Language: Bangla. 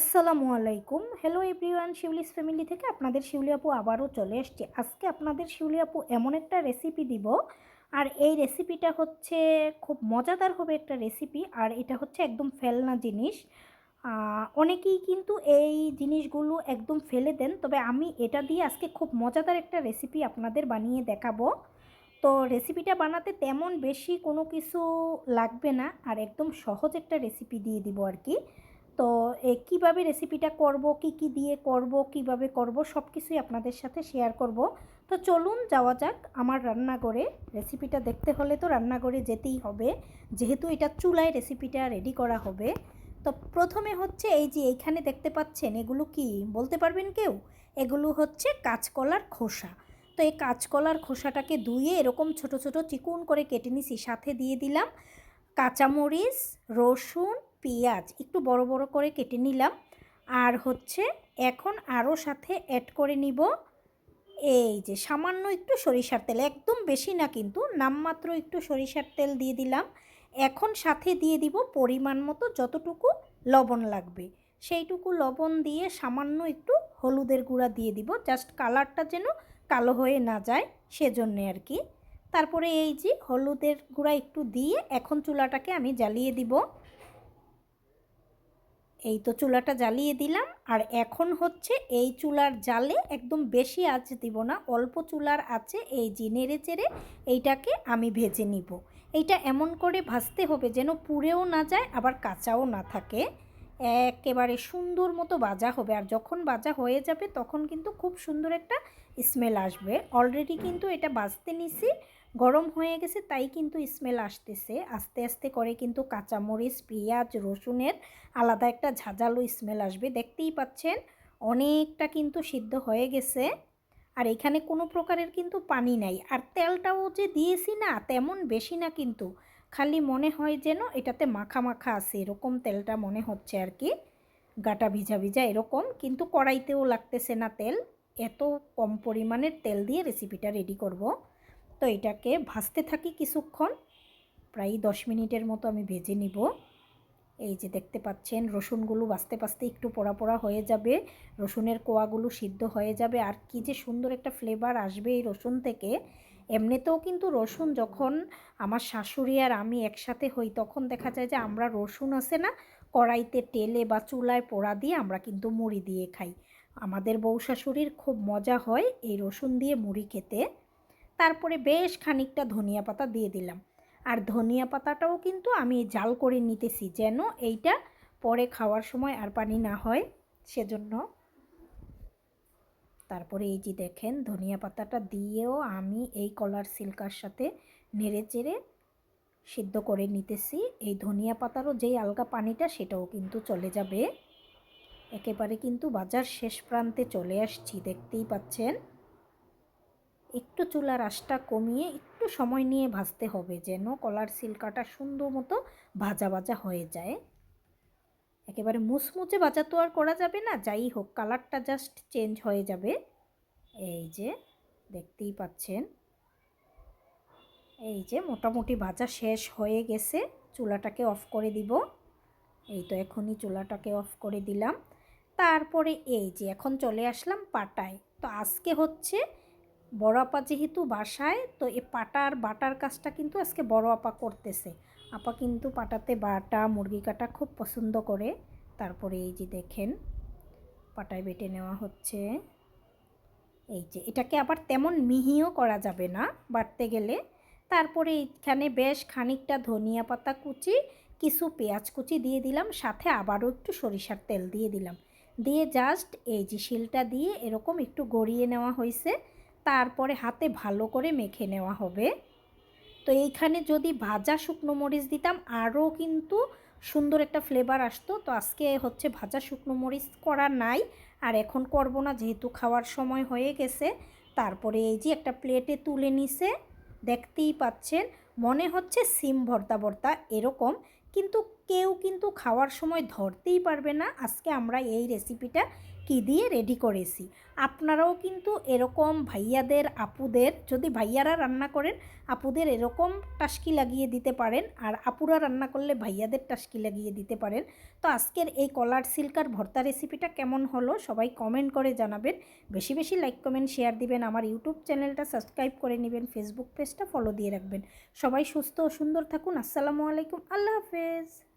আসসালামু আলাইকুম। হ্যালো এভরিওয়ান শিউলিস ফ্যামিলি থেকে আপনাদের শিউলি আপু আবারও চলে এসছে। আজকে আপনাদের শিউলি আপু এমন একটা রেসিপি দিব, আর এই রেসিপিটা হচ্ছে খুব মজাদার হবে একটা রেসিপি আর এটা হচ্ছে একদম ফেলনা জিনিস। অনেকেই কিন্তু এই জিনিসগুলো একদম ফেলে দেন, তবে আমি এটা দিয়ে আজকে খুব মজাদার একটা রেসিপি আপনাদের বানিয়ে দেখাবো। তো রেসিপিটা বানাতে তেমন বেশি কোনো কিছু লাগবে না, আর একদম সহজ একটা রেসিপি দিয়ে দিব আর কি। তো কীভাবে রেসিপিটা করব, কি কি দিয়ে করব, কীভাবে করব সব কিছুই আপনাদের সাথে শেয়ার করব। তো চলুন যাওয়া যাক আমার রান্নাঘরে। রেসিপিটা দেখতে হলে তো রান্নাঘরে যেতেই হবে। যেহেতু এটা চুলায় রেসিপিটা রেডি করা হবে। তো প্রথমে হচ্ছে এই যে এইখানে দেখতে পাচ্ছেন, এগুলো কি বলতে পারবেন কেউ? এগুলো হচ্ছে কাঁচকলার খোসা। তো এই কাঁচকলার খোসাটাকে ধুয়ে এরকম ছোট ছোট চিকুন করে কেটে নিছি। সাথে দিয়ে দিলাম কাঁচামরিচ, রসুন পেঁয়াজ একটু বড় বড় করে কেটে নিলাম। আর হচ্ছে এখন আরও সাথে অ্যাড করে নিব এই যে সামান্য একটু সরিষার তেল, একদম বেশি না কিন্তু, নামমাত্র একটু সরিষার তেল দিয়ে দিলাম। এখন সাথে দিয়ে দিব পরিমাণ মতো যতটুকু লবণ লাগবে। সেইটুকু লবণ দিয়ে সামান্য একটু হলুদের গুঁড়া দিয়ে দিব জাস্ট কালারটা যেন কালো হয়ে না যায় সেজন্যে আর কি। তারপরে এই যে হলুদের গুঁড়া একটু দিয়ে এখন চুলাটাকে আমি জ্বালিয়ে দিব। এই তো চুলাটা জ্বালিয়ে দিলাম। আর এখন হচ্ছে এই চুলার জালে একদম বেশি আঁচ দিব না, অল্প চুলার আছে এই যে নেড়ে চেড়ে এইটাকে আমি ভেজে নিব। এইটা এমন করে ভাজতে হবে যেন পুড়েও না যায়, আবার কাঁচাও না থাকে। একেবারে সুন্দর মতো বাজা হবে। আর যখন বাজা হয়ে যাবে তখন কিন্তু খুব সুন্দর একটা স্মেল আসবে। অলরেডি কিন্তু এটা বাজতে নিছি। গরম হয়ে গেছে, তাই কিন্তু স্মেল আসতেছে। আস্তে আস্তে করে কিন্তু কাঁচামরিচ, পেঁয়াজ, রসুনের আলাদা একটা ঝাঁঝালো স্মেল আসবে। দেখতেই পাচ্ছেন, অনেকটা কিন্তু সিদ্ধ হয়ে গেছে। আর এখানে কোনো প্রকারের কিন্তু পানি নাই। আর তেলটাও যে দিয়েছি না, তেমন বেশি না কিন্তু। খালি মনে হয় যেন এটাতে মাখা মাখা আছে, এরকম তেলটা মনে হচ্ছে আর কি। গাটা ভিজা ভিজা এরকম, কিন্তু কড়াইতেও লাগতেছে না তেল। এত কম পরিমাণের তেল দিয়ে রেসিপিটা রেডি করব। তো এটাকে ভাজতে থাকি কিছুক্ষণ। প্রায় দশ মিনিটের মতো আমি ভেজে নিব। এই যে দেখতে পাচ্ছেন, রসুনগুলো বাঁচতে বাঁচতে একটু পোড়া পোড়া হয়ে যাবে। রসুনের কোয়াগুলো সিদ্ধ হয়ে যাবে। আর কি যে সুন্দর একটা ফ্লেভার আসবে এই রসুন থেকে। এমনিতেও কিন্তু রসুন যখন আমার শাশুড়ি আর আমি একসাথে হই, তখন দেখা যায় যে আমরা রসুন আছে না, কড়াইতে তেলে বা চুলায় পোড়া দিয়ে আমরা কিন্তু মুড়ি দিয়ে খাই। আমাদের বউ শাশুড়ির খুব মজা হয় এই রসুন দিয়ে মুড়ি খেতে। তারপরে বেশ খানিকটা ধনিয়া পাতা দিয়ে দিলাম। আর ধনিয়া পাতাটাও কিন্তু আমি জাল করে নিতেছি যেন এইটা পরে খাওয়ার সময় আর পানি না হয়, সেজন্য। তারপরে এই যে দেখেন, ধনিয়া পাতাটা দিয়েও আমি এই কলার সিল্কার সাথে নেড়ে চেড়ে সিদ্ধ করে নিতেছি। এই ধনিয়া পাতারও যেই আলগা পানিটা, সেটাও কিন্তু চলে যাবে। একেবারে কিন্তু বাজার শেষ প্রান্তে চলে আসছি, দেখতেই পাচ্ছেন। একটু চুলার আঁশটা কমিয়ে একটু সময় নিয়ে ভাজতে হবে যেন কলার সিল্কাটা সুন্দর মতো ভাজা ভাজা হয়ে যায়। একেবারে মুচমুচে ভাজা তো আর করা যাবে না, যাই হোক, কালারটা জাস্ট চেঞ্জ হয়ে যাবে। এই যে, দেখতেই পাচ্ছেন। এই যে, মোটামুটি ভাজা শেষ হয়ে গেছে। চুলাটাকে অফ করে দিব। এই তো এখনই চুলাটাকে অফ করে দিলাম। তারপরে এই যে, এখন চলে আসলাম পাটায়। তো আজকে হচ্ছে বড় আপা যেহেতু বাসায়, তো এই পাটার বাটার কাজটা কিন্তু আজকে বড় আপা করতেছে। আপা কিন্তু পাটাতে বাটা, মুরগি কাটা খুব পছন্দ করে। তারপরে এই যে দেখেন, পাটায় বেটে নেওয়া হচ্ছে। এই যে, এটাকে আবার তেমন মিহিও করা যাবে না বাটতে গেলে। তারপরে এখানে বেশ খানিকটা ধনিয়া পাতা কুচি, কিছু পেঁয়াজ কুচি দিয়ে দিলাম, সাথে আবারও একটু সরিষার তেল দিয়ে দিলাম। দিয়ে জাস্ট এই যে শিলটা দিয়ে এরকম একটু গড়িয়ে নেওয়া হয়েছে। তারপরে হাতে ভালো করে মেখে নেওয়া হবে। তো এইখানে যদি ভাজা শুকনো মরিচ দিতাম, আরও কিন্তু সুন্দর একটা ফ্লেভার আসতো। তো আজকে হচ্ছে ভাজা শুকনো মরিচ করা নাই, আর এখন করব না যেহেতু খাওয়ার সময় হয়ে গেছে। তারপরে এই যে একটা প্লেটে তুলে নিছে, দেখতেই পাচ্ছেন, মনে হচ্ছে সিম ভর্তা ভর্তা এরকম, কিন্তু কেউ কিন্তু খাওয়ার সময় ধরতেই পারবে না। আজকে আমরা এই রেসিপিটা কি দিয়ে রেডি করেছি? আপনারাও কিন্তু এরকম ভাইয়াদের, আপুদের, যদি ভাইয়ারা রান্না করেন, আপুদের এরকম টাস্কি লাগিয়ে দিতে পারেন আর আপুরা রান্না করলে ভাইয়াদের টাস্কি লাগিয়ে দিতে পারেন। তো আজকের এই কলার সিল্কার ভর্তা রেসিপিটা কেমন হলো সবাই কমেন্ট করে জানাবেন। বেশি বেশি লাইক কমেন্ট শেয়ার দিবেন। আমার ইউটিউব চ্যানেলটা সাবস্ক্রাইব করে নেবেন। ফেসবুক পেজটা ফলো দিয়ে রাখবেন। সবাই সুস্থ ও সুন্দর থাকুন। আসসালামু আলাইকুম। আল্লাহ হাফেজ।